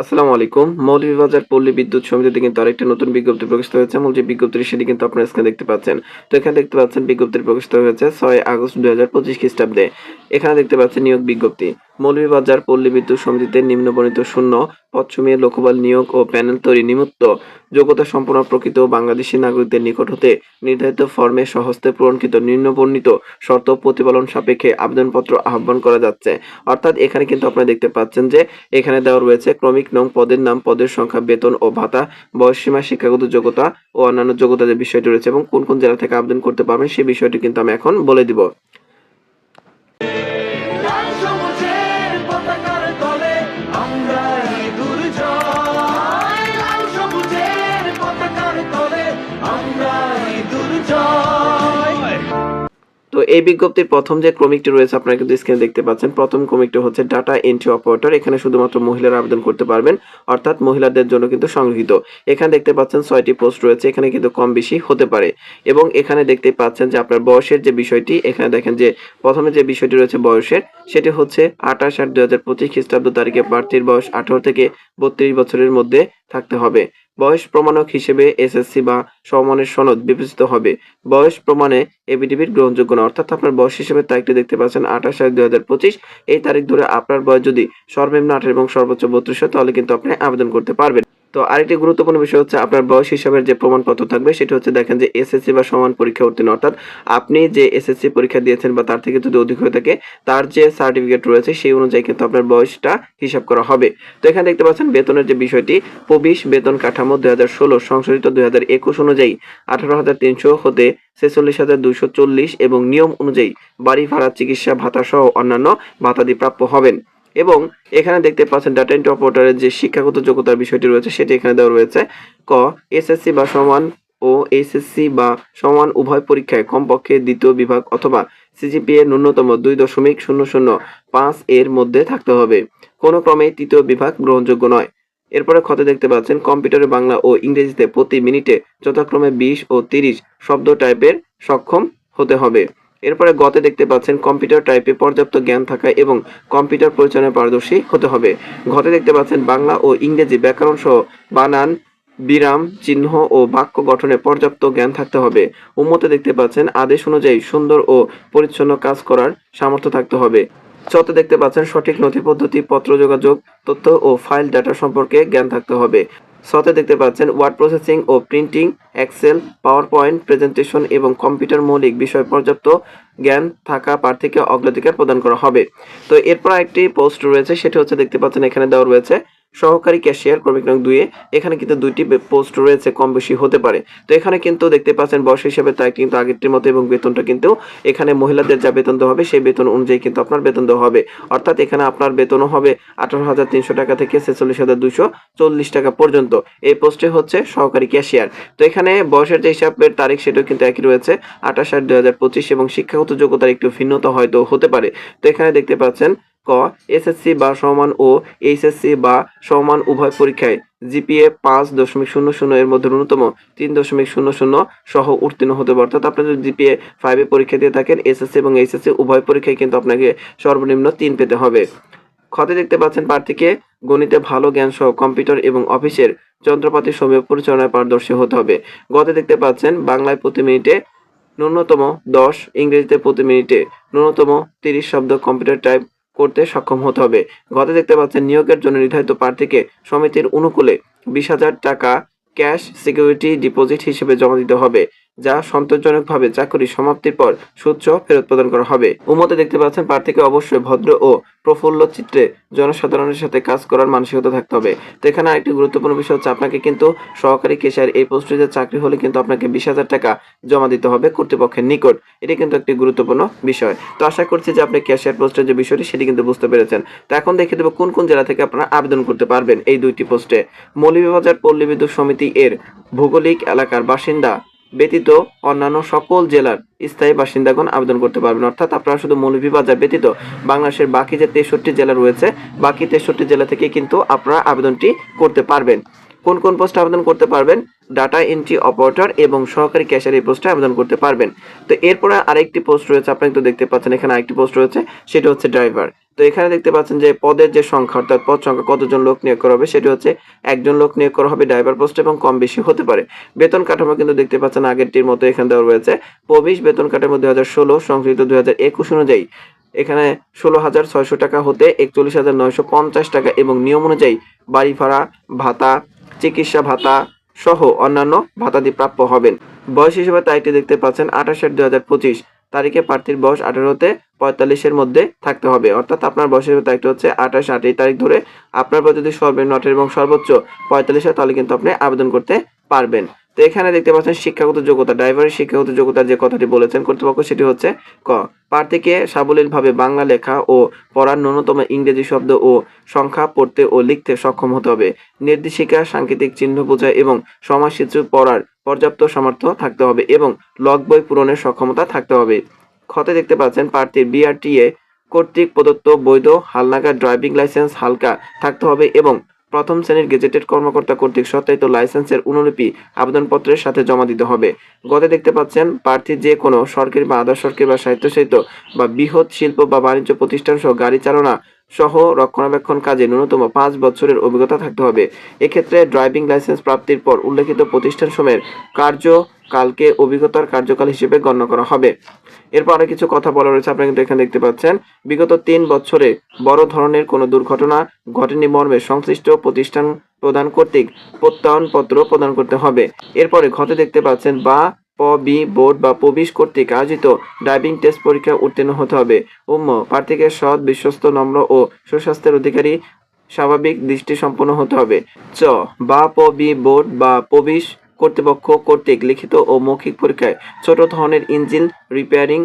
আসসালামু আলাইকুম। মৌলভীবাজার পল্লী বিদ্যুৎ সমিতিতে কিন্তু আরেকটা নতুন বিজ্ঞপ্তি প্রকাশিত হয়েছে। মূল যে বিজ্ঞপ্তি সেটি কিন্তু আপনারা এখানে দেখতে পাচ্ছেন। তো এখানে দেখতে পাচ্ছেন বিজ্ঞপ্তি প্রকাশিত হয়েছে ছয় আগস্ট দুই হাজার পঁচিশ খ্রিস্টাব্দে। এখানে দেখতে পাচ্ছেন নিয়োগ বিজ্ঞপ্তি। মৌলভীবাজার পল্লী বিদ্যুৎ সমিতিতে নিম্নবর্ণিত শূন্য পশ্চিমে লোকবল নিয়োগ ও প্যানেল তৈরি নিমিত্ত যোগ্যতা সম্পন্ন প্রকৃত বাংলাদেশি নাগরিকদের নিকট হতে নির্ধারিত ফর্মে সহস্তে পূরণকৃত নিম্নবর্ণিত শর্ত প্রতিপালন সাপেক্ষে আবেদনপত্র আহ্বান করা যাচ্ছে। অর্থাৎ এখানে কিন্তু আপনারা দেখতে পাচ্ছেন যে এখানে দেওয়া রয়েছে ক্রমিক নং পদের নাম, পদের সংখ্যা, বেতন ও ভাতা, বয়সসীমা, শিক্ষাগত যোগ্যতা ও অন্যান্য যোগ্যতা যে বিষয়টি রয়েছে এবং কোন কোন জেলা থেকে আবেদন করতে পারবেন সেই বিষয়টি কিন্তু আমি এখন বলে দিব। তো এই বিজ্ঞপ্তির প্রথম যে ক্রমিকটি রয়েছে আপনারা কিন্তু স্ক্রিনে দেখতে পাচ্ছেন। প্রথম ক্রমিকটি হচ্ছে ডাটা এন্ট্রি অপারেটর এখানে শুধুমাত্র মহিলারা আবেদন করতে পারবেন, অর্থাৎ মহিলাদের জন্য কিন্তু সংগৃহীত। এখানে দেখতে পাচ্ছেন ছয়টি পোস্ট রয়েছে, এখানে কিন্তু কম বেশি হতে পারে। এবং এখানে দেখতে পাচ্ছেন যে আপনার বয়সের যে বিষয়টি, এখানে দেখেন যে প্রথমে যে বিষয়টি রয়েছে বয়সের, সেটি হচ্ছে আঠাশ আট দুই হাজার পঁচিশ খ্রিস্টাব্দ তারিখে প্রার্থীর বয়স আঠারো থেকে বত্রিশ বছরের মধ্যে থাকতে হবে। বয়স প্রমাণক হিসেবে এসএসসি বা সমমানের সনদ বিবেচিত হবে। বয়স প্রমাণে এবিডিবির গ্রহণযোগ্য না অর্থাৎ আপনার বয়স হিসেবে তারিখটি দেখতে পাচ্ছেন আঠাশ সাত দুই হাজার পঁচিশ। এই তারিখ ধরে আপনার বয়স যদি সর্বনিম্ন আঠারো এবং সর্বোচ্চ বত্রিশ হয়, তাহলে কিন্তু আপনি আবেদন করতে পারবেন। তো আরেকটি গুরুত্বপূর্ণ বিষয় হচ্ছে আপনার বয়স হিসাবের যে প্রমাণপত্র থাকবে, সেটি হচ্ছে দেখেন যে এসএসসি বা সমান পরীক্ষা উত্তীর্ণ, অর্থাৎ আপনি যে এসএসসি পরীক্ষা দিয়েছেন বা তার থেকে যদি অধিক হয়ে থাকে, তার যে সার্টিফিকেট রয়েছে, সেই অনুযায়ী কিন্তু আপনার বয়সটা হিসাব করা হবে। তো এখানে দেখতে পাচ্ছেন বেতনের যে বিষয়টি, প্রবিশ বেতন কাঠামো দুই হাজার ষোলো, সংশোধিত দুই হাজার একুশ অনুযায়ী আঠারো হাজার তিনশো হতে ছেচল্লিশ হাজার দুইশো চল্লিশ এবং নিয়ম অনুযায়ী বাড়ি ভাড়া, চিকিৎসা ভাতা সহ অন্যান্য ভাতাদি প্রাপ্য হবেন। এবং এখানে দেখতে পাচ্ছেন ডাটা এন্ট্রি অপারেটরের যে শিক্ষাগত যোগ্যতার বিষয়টি রয়েছে, সেটি এখানে দেওয়া রয়েছে। ক এসএসসি বা সমান ও এইচএসসি বা সমান উভয় পরীক্ষায় কমপক্ষে দ্বিতীয় বিভাগ অথবা সিজিপিএ ন্যূনতম দুই দশমিক শূন্য শূন্য পাঁচ এর মধ্যে থাকতে হবে। কোনো ক্রমে তৃতীয় বিভাগ গ্রহণযোগ্য নয়। এরপরে ক্ষতে দেখতে পাচ্ছেন, কম্পিউটারে বাংলা ও ইংরেজিতে প্রতি মিনিটে যথাক্রমে বিশ ও তিরিশ শব্দ টাইপের সক্ষম হতে হবে। এরপরে গতে দেখতে পাচ্ছেন কম্পিউটার টাইপে পর্যাপ্ত জ্ঞান থাকা এবং কম্পিউটার পরিচালনায় পারদর্শী হতে হবে। ঘতে দেখতে পাচ্ছেন বাংলা ও ইংরেজি ব্যাকরণ সহ বানান, বিরাম, চিহ্ন ও বাক্য গঠনে পর্যাপ্ত জ্ঞান থাকতে হবে। উম্মতে দেখতে পাচ্ছেন আদেশ অনুযায়ী সুন্দর ও পরিচ্ছন্ন কাজ করার সামর্থ্য থাকতে হবে। চতে দেখতে পাচ্ছেন সঠিক নথি পদ্ধতি, পত্র যোগাযোগ, তথ্য ও ফাইল ডাটা সম্পর্কে জ্ঞান থাকতে হবে। সতে দেখতে পাচ্ছেন ওয়ার্ড প্রসেসিং ও printing Excel PowerPoint presentation এবং কম্পিউটার মৌলিক বিষয় পর্যাপ্ত জ্ঞান থাকা প্রার্থীকে অগ্রাধিকার প্রদান করা হবে। তো এরপর একটি পোস্ট রয়েছে, সেটি হচ্ছে দেখতে পাচ্ছেন এখানে দেওয়া রয়েছে সহকারী ক্যাশিয়ার ক্রমিক নং দুয়ে এখানে কিন্তু দুইটি পোস্ট রয়েছে কম বেশি হতে পারে। তো এখানে কিন্তু দেখতে পাচ্ছেন বয়স হিসেবে তাই কিন্তু আগেরটির মতো এবং বেতনটা কিন্তু এখানে মহিলাদের যা বেতন দেওয়া হবে, সেই বেতন অনুযায়ী কিন্তু আপনার বেতন দেওয়া হবে। অর্থাৎ এখানে আপনার বেতনও হবে আঠারো হাজার তিনশো টাকা থেকে ছেচল্লিশ হাজার দুশো চল্লিশ টাকা পর্যন্ত। এই পোস্টে হচ্ছে সহকারী ক্যাশিয়ার। তো এখানে বয়সের যে হিসাবের তারিখ সেটাও কিন্তু একই রয়েছে, আঠাশ আট দুই হাজার পঁচিশ এবং শিক্ষাগত যোগ্যতার একটু ভিন্নতা হয়তো হতে পারে। তো এখানে দেখতে পাচ্ছেন ক, এসএসসি বা সমান ও এইচএসসি বা সমান উভয় পরীক্ষায় জিপিএ পাঁচ দশমিক শূন্য শূন্য এর মধ্যে ন্যূনতম তিন দশমিক শূন্য শূন্য সহ উত্তীর্ণ হতে হবে অর্থাৎ আপনি যদি জিপিএ ফাইভে পরীক্ষা দিয়ে থাকেন, এসএসসি এবং এইচএসসি উভয় পরীক্ষায় কিন্তু আপনাকে সর্বনিম্ন তিন পেতে হবে। ক্ষতে দেখতে পাচ্ছেন প্রার্থীকে গণিতে ভালো জ্ঞান সহ কম্পিউটার এবং অফিসের যন্ত্রপাতি সমূহ পরিচালনায় পারদর্শী হতে হবে। গতে দেখতে পাচ্ছেন বাংলায় প্রতি মিনিটে ন্যূনতম দশ, ইংরেজিতে প্রতি মিনিটে ন্যূনতম তিরিশ শব্দ কম্পিউটার টাইপ করতে সক্ষম হতে হবে। গতে দেখতে পাচ্ছেন নিয়োগের জন্য নির্ধারিত প্রার্থীকে সমিতির অনুকূলে বিশ হাজার টাকা ক্যাশ সিকিউরিটি ডিপোজিট হিসেবে জমা দিতে হবে। যা সন্তোষজনকভাবে চাকরি সমাপ্তির পর সুচ্চ ফেরত প্রদান করা হবে। উমতে দেখতে পাচ্ছেন, প্রার্থীকে অবশ্যই ভদ্র ও প্রফুল্ল চিত্রে জনসাধারণের সাথে কাজ করার মানসিকতা থাকতে হবে। তো এখানে আরেকটি গুরুত্বপূর্ণ বিষয় হচ্ছে, আপনাকে কিন্তু সহকারী কেশিয়ার এই পোস্টে চাকরি হলে কিন্তু আপনাকে বিশ হাজার টাকা জমা দিতে হবে কর্তৃপক্ষের নিকট। এটি কিন্তু একটি গুরুত্বপূর্ণ বিষয়। তো আশা করছি যে আপনি ক্যাশিয়ার পোস্টের যে বিষয়টি, সেটি কিন্তু বুঝতে পেরেছেন। তো এখন দেখে দেবো কোন কোন জেলা থেকে আপনারা আবেদন করতে পারবেন এই দুইটি পোস্টে। মৌলভীবাজার পল্লী বিদ্যুৎ সমিতি এর ভৌগোলিক এলাকার বাসিন্দা ব্যতীত অন্যান্য সকল জেলার স্থায়ী বাসিন্দাগণ আবেদন করতে পারবেন। অর্থাৎ আপনারা শুধু মৌলভীবাজার ব্যতীত বাংলাদেশের বাকি যে তেষট্টি জেলা রয়েছে, বাকি তেষট্টি জেলা থেকে কিন্তু আপনারা আবেদনটি করতে পারবেন। কোন কোন পোস্টে আবেদন করতে পারবেন? ডাটা এন্ট্রি অপারেটর এবং সহকারী ক্যাশিয়ার এই পোস্টে আবেদন করতে পারবেন। তো এরপরে আরেকটি পোস্ট রয়েছে, আপনি কিন্তু দেখতে পাচ্ছেন এখানে আরেকটি পোস্ট রয়েছে, সেটা হচ্ছে ড্রাইভার। তো এখানে দেখতে পাচ্ছেন যে পদের যে সংখ্যা, অর্থাৎ পদ সংখ্যা কতজন লোক নিয়োগ করা হবে, সেটি হচ্ছে একজন লোক নিয়োগ করা হবে ড্রাইভার পোস্ট এবং কম বেশি হতে পারে। বেতন কাঠামো কিন্তু দেখতে পাচ্ছেন আগেরটির মতো এখানে দেওয়া রয়েছে। প্রবিশ বেতন কাঠামো দুই হাজার ষোলো সংশোধিত দুই হাজার একুশ অনুযায়ী। এখানে ষোলো হাজার ছয়শো টাকা হতে একচল্লিশ হাজার নয়শো পঞ্চাশ টাকা এবং নিয়ম অনুযায়ী বাড়ি ভাড়া, ভাতা, চিকিৎসা ভাতা সহ অন্যান্য ভাতাদি প্রাপ্য হবেন। বয়স হিসেবে তারিখটি দেখতে পাচ্ছেন আঠাশ আট দুই হাজার পঁচিশ। তারিখে প্রার্থীর বয়স আঠারোতে পঁয়তাল্লিশের মধ্যে থাকতে হবে। অর্থাৎ আপনার বয়সের তারিখ তারিখটা হচ্ছে আঠাশ আট এই তারিখ ধরে আপনার পর যদি সর্বনিম্ন আঠারো এবং সর্বোচ্চ পঁয়তাল্লিশ হয়, তাহলে কিন্তু আপনি আবেদন করতে পারবেন। তো এখানে দেখতে পাচ্ছেন শিক্ষাগত যোগ্যতা ড্রাইভারের শিক্ষাগত যোগ্যতার যে কথাটি বলেছেন কর্তৃপক্ষ, সেটি হচ্ছে ক, প্রার্থীকে সাবলীলভাবে বাংলা লেখা ও পড়ার ন্যূনতম ইংরেজি শব্দ ও সংখ্যা পড়তে ও লিখতে সক্ষম হতে হবে। নির্দেশিকা, সাংকেতিক চিহ্ন বোঝা এবং সমাজচিত্র পড়ার পর্যাপ্ত সামর্থ্য থাকতে হবে এবং লগ বই পূরণের সক্ষমতা থাকতে হবে। ক্ষতে দেখতে পাচ্ছেন প্রার্থীর বিআরটিএ কর্তৃক প্রদত্ত বৈধ হালনাগাদ ড্রাইভিং লাইসেন্স হালকা থাকতে হবে এবং প্রথম শ্রেণির গেজেটেড কর্মকর্তা কর্তৃক সত্যায়িত লাইসেন্সের অনুলিপি আবেদনপত্রের সাথে জমা দিতে হবে। গতে দেখতে পাচ্ছেন, প্রার্থী যে কোনো সরকারি বা আধা সরকারি বা স্বায়ত্তশাসিত বা বৃহৎ শিল্প বা বাণিজ্য প্রতিষ্ঠান সহ গাড়ি চালনা সহ রক্ষণাবেক্ষণ কাজে ন্যূনতম পাঁচ বছরের অভিজ্ঞতা থাকতে হবে। এক্ষেত্রে ড্রাইভিং লাইসেন্স প্রাপ্তির পর উল্লেখিত প্রতিষ্ঠান সময়ের কার্যকালকে অভিজ্ঞতার কার্যকাল হিসেবে গণ্য করা হবে। এরপর আরও কিছু কথা বলা রয়েছে, আপনারা কিন্তু এখানে দেখতে পাচ্ছেন। বিগত তিন বছরে বড় ধরনের কোনো দুর্ঘটনা ঘটেনি মর্মে সংশ্লিষ্ট প্রতিষ্ঠান প্রদান কর্তৃক প্রত্যয়নপত্র প্রদান করতে হবে। এরপরে ঘটে দেখতে পাচ্ছেন বা প বি বোর্ড বা প্রবিশ কর্তৃক আয়োজিত ড্রাইভিং টেস্ট পরীক্ষা উত্তীর্ণ হতে হবে। উম্ম, প্রার্থীকে সৎ, বিশ্বস্ত, নম্র ও সুস্বাস্থ্যের অধিকারী স্বাভাবিক দৃষ্টি সম্পন্ন হতে হবে। চ, বা প বি বোর্ড বা প্রবিশ কর্তৃপক্ষ কর্তৃক লিখিত ও মৌখিক পরীক্ষায় ছোট ধরনের ইঞ্জিন রিপেয়ারিং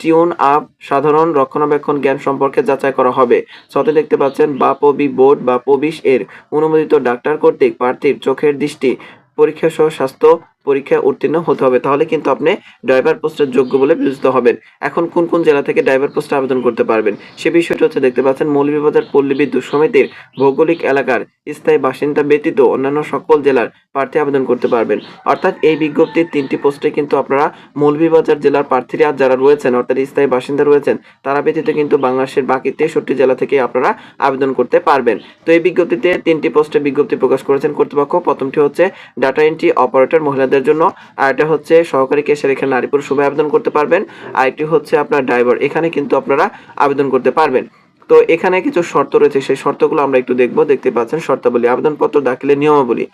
টিউন আপ, সাধারণ রক্ষণাবেক্ষণ জ্ঞান সম্পর্কে যাচাই করা হবে। সতে দেখতে পাচ্ছেন, বা পবি বোর্ড বা পবিশ এর অনুমোদিত ডাক্তার কর্তৃক প্রার্থীর চোখের দৃষ্টি, পরীক্ষা সহ স্বাস্থ্য পরীক্ষায় উত্তীর্ণ হতে হবে। তাহলে কিন্তু আপনি ড্রাইভার পোস্টের যোগ্য বলে বিবেচিত হবেন। এখন কোন কোন জেলা থেকে ড্রাইভার পোস্টে আবেদন করতে পারবেন? সে বিষয়টা হচ্ছে দেখতে পাচ্ছেন মৌলভীবাজার পল্লী বিদ্যুৎ সমিতির ভৌগোলিক এলাকার স্থায়ী বাসিন্দা ব্যতীত অন্যান্য সকল জেলার প্রার্থী আবেদন করতে পারবেন। অর্থাৎ এই বিজ্ঞপ্তির তিনটি পোস্টে কিন্তু আপনারা মৌলভীবাজার জেলার প্রার্থীরা যারা রয়েছেন, অর্থাৎ স্থায়ী বাসিন্দা রয়েছেন, তারা ব্যতীত কিন্তু বাংলাদেশের বাকি তেষট্টি জেলা থেকে আপনারা আবেদন করতে পারবেন। তো এই বিজ্ঞপ্তিতে তিনটি পোস্টে বিজ্ঞপ্তি প্রকাশ করেছেন কর্তৃপক্ষ। প্রথমটি হচ্ছে ডাটা এন্ট্রি অপারেটর মহিলাদের জন্য। আর এটা হচ্ছে সহকারী কেশার এখানে নারী পুরুষ সবাই আবেদন করতে পারবেন। আরেকটি হচ্ছে আপনার ড্রাইভার, এখানে কিন্তু আপনারা আবেদন করতে পারবেন। তো এখানে কিছু শর্ত রয়েছে, সেই শর্তগুলো আমরা একটু দেখব। দেখতে পাচ্ছেন, শর্তাবলী, আবেদনপত্র, দাখিলের নিয়মাবলী।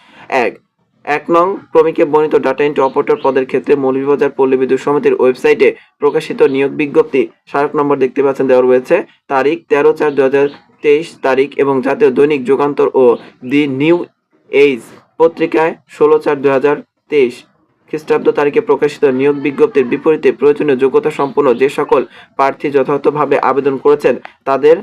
এক এক নং ক্রমিকে বর্ণিত ডাটা এন্ট্রি অপারেটর পদের ক্ষেত্রে মৌলভীবাজার পল্লী বিদ্যুৎ সমিতির ওয়েবসাইটে প্রকাশিত নিয়োগ বিজ্ঞপ্তি স্মারক নম্বর দেখতে পাচ্ছেন, দেওয়া রয়েছে। তারিখ, তেরো চার দু তেইশ তারিখ এবং জাতীয় দৈনিক যুগান্তর ও দি নিউ এইজ পত্রিকায় ষোলো চার দু তেইশ খ্রিস্টাব্দ তারিখে প্রকাশিত নিয়োগ বিজ্ঞপ্তির বিপরীতে প্রয়োজনীয় যোগ্যতা সম্পন্ন যে সকল প্রার্থী যথাযথভাবে আবেদন করেছেন, তাদের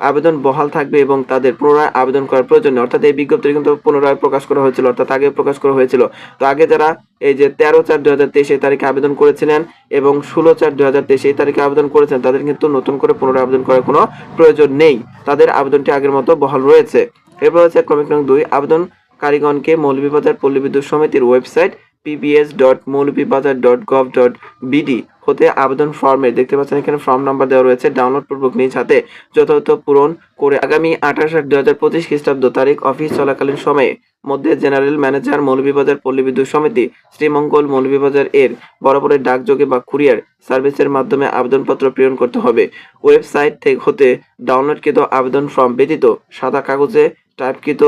আবেদন বহাল থাকবে এবং তাদের পুনরায় আবেদন করার প্রয়োজন অর্থাৎ এই বিজ্ঞপ্তি কিন্তু পুনরায় প্রকাশ করা হয়েছিল, অর্থাৎ আগে প্রকাশ করা হয়েছিল। তো আগে যারা এই যে তেরো চার দুই হাজার তেইশ এই তারিখে আবেদন করেছিলেন এবং ষোলো চার দুই হাজার তেইশ এই তারিখে আবেদন করেছেন, তাদের কিন্তু নতুন করে পুনরায় আবেদন করার কোনো প্রয়োজন নেই। তাদের আবেদনটি আগের মতো বহাল রয়েছে। এরপর হচ্ছে ক্রমিক নং দুই, আবেদন কারিগণকে মৌলভীবাজার পল্লী বিদ্যুৎ সমিতির website PBS dot Moulvibazar dot gov dot BD হতে আবেদন ফর্মে দেখতে পাচ্ছেন এখানে ফর্ম নাম্বার দেওয়া রয়েছে, ডাউনলোড পূর্বক নিজ হাতে যথাযথ পূরণ করে আগামী আঠাশ আট দুই হাজার পঁচিশ খ্রিস্টাব্দ তারিখ অফিস চলাকালীন সময়ে মধ্যে জেনারেল ম্যানেজার মৌলভীবাজার পল্লী বিদ্যুৎ সমিতি শ্রীমঙ্গল মৌলভীবাজার এর বরাবরের ডাকযোগে বা কুরিয়ার সার্ভিসের মাধ্যমে আবেদনপত্র প্রেরণ করতে হবে। ওয়েবসাইট থেকে হতে ডাউনলোডকৃত আবেদন ফর্ম ব্যতীত সাদা কাগজে টাইপকৃত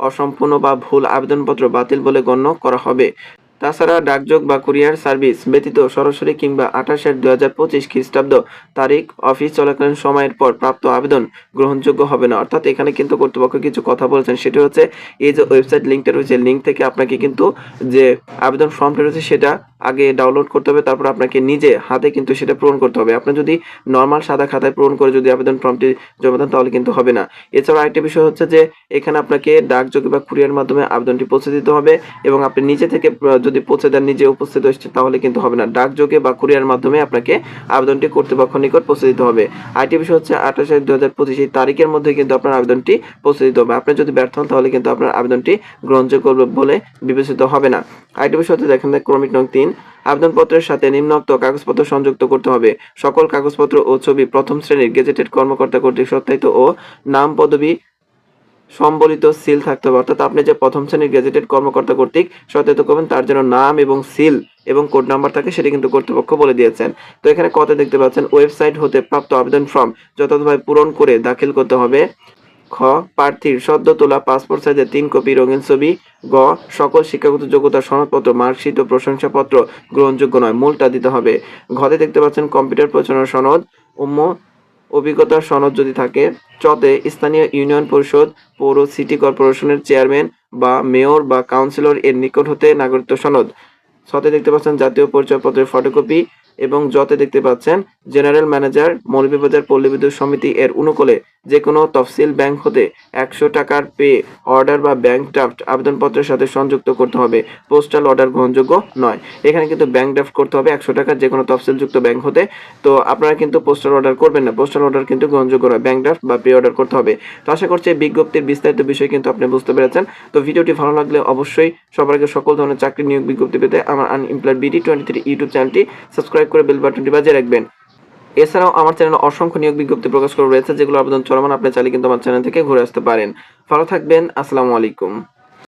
অসম্পূর্ণ বা ভুল আবেদনপত্র বাতিল বলে গণ্য করা হবে। তাছাড়া ডাকযোগ বা কুরিয়ার সার্ভিস ব্যতীত সরাসরি কিংবা আঠাশের দুই হাজার পঁচিশ খ্রিস্টাব্দ তারিখ, অফিস চলাকালীন সময়ের পর প্রাপ্ত আবেদন গ্রহণযোগ্য হবে না। অর্থাৎ এখানে কিন্তু কর্তৃপক্ষ কিছু কথা বলেছেন। সেটি হচ্ছে, এই যে ওয়েবসাইট লিঙ্কটা রয়েছে, লিঙ্ক থেকে আপনাকে কিন্তু যে আবেদন ফর্মটা রয়েছে সেটা আগে ডাউনলোড করতে হবে, তারপর আপনাকে নিজে হাতে কিন্তু সেটা পূরণ করতে হবে। আপনি যদি নর্মাল সাদা খাতায় পূরণ করে যদি আবেদন ফর্মটি জমা দেন, তাহলে কিন্তু হবে না। এছাড়া আরেকটি বিষয় হচ্ছে যে, এখানে আপনাকে ডাকযোগে বা কুরিয়ার মাধ্যমে আবেদনটি পৌঁছে দিতে হবে এবং আপনি নিজে থেকে যদি পৌঁছে দেন, নিজে উপস্থিত হচ্ছে তাহলে কিন্তু হবে না। ডাকযোগে বা কুরিয়ার মাধ্যমে আপনাকে আবেদনটি কর্তৃপক্ষ নিকট পৌঁছে দিতে হবে। আইটি বিষয় হচ্ছে, আঠাশ দু হাজার পঁচিশ এই তারিখের মধ্যে কিন্তু আপনার আবেদনটি পৌঁছে দিতে হবে। আপনি যদি ব্যর্থ হন, তাহলে কিন্তু আপনার আবেদনটি গ্রহণযোগ্য বলে বিবেচিত হবে না। আইটি বিষয় হচ্ছে, দেখেন ক্রমিক নং তিন, আবেদনপত্রের সাথে নিম্নোক্ত কাগজপত্র সংযুক্ত করতে হবে। সকল কাগজপত্র ও ছবি প্রথম শ্রেণির গেজেটেড কর্মকর্তা কর্তৃক সত্যায়িত ও নাম পদবি সম্বলিত সিল থাকতে হবে। অর্থাৎ আপনি যে প্রথম শ্রেণির গেজেটেড কর্মকর্তা কর্তৃক সত্যায়িত করবেন, তার যেন নাম এবং সিল এবং কোড নাম্বার থাকে, সেটি কিন্তু কর্তৃপক্ষ বলে দিয়েছেন। তো এখানে কত দেখতে পাচ্ছেন ওয়েবসাইট হতে প্রাপ্ত আবেদন ফর্ম যথাযথভাবে পূরণ করে দাখিল করতে হবে। খ, প্রার্থীর সদ্য তোলা পাসপোর্ট সাইজের তিন কপি রঙিন ছবি। গ, সকল শিক্ষাগত যোগ্যতার সনদপত্র মার্কশিট ও প্রশংসাপত্র গ্রহণযোগ্য নয়, মূলটা দিতে হবে। ঘরে দেখতে পাচ্ছেন কম্পিউটার পরিচালনার সনদ। উম্ম অভিজ্ঞতার সনদ যদি থাকে, চতে স্থানীয় ইউনিয়ন পরিষদ, পৌর সিটি কর্পোরেশনের চেয়ারম্যান বা মেয়র বা কাউন্সিলর এর নিকট হতে নাগরিকত্ব সনদ। ছতে দেখতে পাচ্ছেন জাতীয় পরিচয়পত্রের ফটোকপি এবং যতে দেখতে পাচ্ছেন জেনারেল ম্যানেজার, মৌলভীবাজার পল্লী বিদ্যুৎ সমিতি এর অনুকূলে যে কোনো তফসিল ব্যাংক হতে একশো টাকার পে অর্ডার বা ব্যাংক ড্রাফট আবেদনপত্রের সাথে সংযুক্ত করতে হবে। পোস্টাল অর্ডার গ্রহণযোগ্য নয়। এখানে কিন্তু ব্যাংক ড্রাফট করতে হবে একশো টাকার যে কোনো তফসিলযুক্ত ব্যাংক হতে। তো আপনারা কিন্তু পোস্টাল অর্ডার করবেন না। পোস্টাল অর্ডার কিন্তু গ্রহণযোগ্য নয়। ব্যাংক ড্রাফট বা পে অর্ডার করতে হবে। তো আশা করছি বিজ্ঞপ্তির বিস্তারিত বিষয় কিন্তু আপনি বুঝতে পেরেছেন। তো ভিডিওটি ভালো লাগলে অবশ্যই সবার আগে সকল ধরনের চাকরি নিয়োগ বিজ্ঞপ্তি পেতে আমার unemployed BD twenty three YouTube চ্যানেলটি সাবস্ক্রাইব করে বেল বাটনটি বাজিয়ে রাখবেন। এছাড়াও আমার চ্যানেলে অসংখ্য নিয়োগ বিজ্ঞপ্তি প্রকাশ করা রয়েছে যেগুলো আবেদন চলমান, আপনি চাইলে কিন্তু আমার চ্যানেল থেকে ঘুরে আসতে পারেন। ভালো থাকবেন, আসসালামু আলাইকুম।